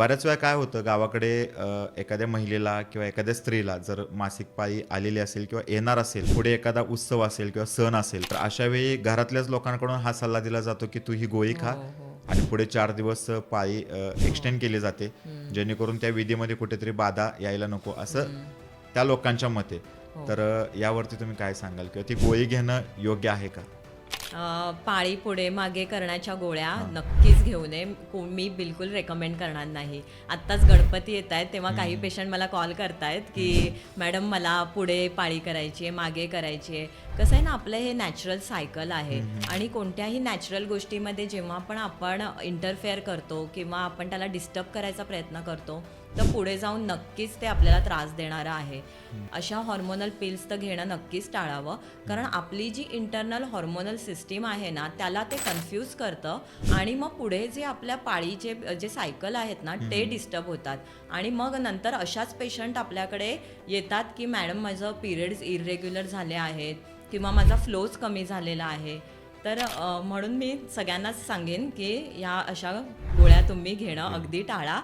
बऱ्याच वेळा काय होतं गावाकडे एखाद्या महिलेला किंवा एखाद्या स्त्रीला जर मासिक पाळी आलेली असेल किंवा येणार असेल पुढे एखादा उत्सव असेल किंवा सण असेल तर अशा वेळी घरातल्याच लोकांकडून हा सल्ला दिला जातो की तू ही गोळी खा हो, हो. आणि पुढे चार दिवस पाळी एक्सटेंड केली जाते जेणेकरून त्या विधीमध्ये कुठेतरी बाधा यायला नको असं त्या लोकांच्या मते. हो. तर यावरती तुम्ही काय सांगाल? किंवा ती गोळी घेणं योग्य आहे का? पाळी पुढे मागे करण्याच्या गोळ्या नक्कीच घेऊ नये. मी बिलकुल रेकमेंड करणार नाही. आत्ताच गणपती येत आहेत तेव्हा काही पेशंट मला कॉल करतायत की मॅडम मला पुढे पाळी करायची आहे मागे करायची आहे. कसं आहे ना आपलं हे नॅचरल सायकल आहे आणि कोणत्याही नॅचरल गोष्टीमध्ये जेव्हा पण आपण इंटरफेअर करतो किंवा आपण त्याला डिस्टर्ब करायचा प्रयत्न करतो तर पुढे जाऊन नक्कीच ते आपल्याला त्रास देणारं आहे. अशा हॉर्मोनल पिल्स तर घेणं नक्कीच टाळावं. कारण आपली जी इंटरनल हॉर्मोनल सिस्टीम आहे ना त्याला ते कन्फ्यूज करतं आणि मग पुढे जे आपल्या पाळीचे जे सायकल आहेत ना ते डिस्टर्ब होतात. आणि मग नंतर अशाच पेशंट आपल्याकडे येतात की मॅडम माझं पिरियड्स इरेग्युलर झाले आहेत किंवा माझा फ्लोज कमी झालेला आहे. तर म्हणून मी सगळ्यांनाच सांगेन की ह्या अशा गोळ्या तुम्ही घेणं अगदी टाळा.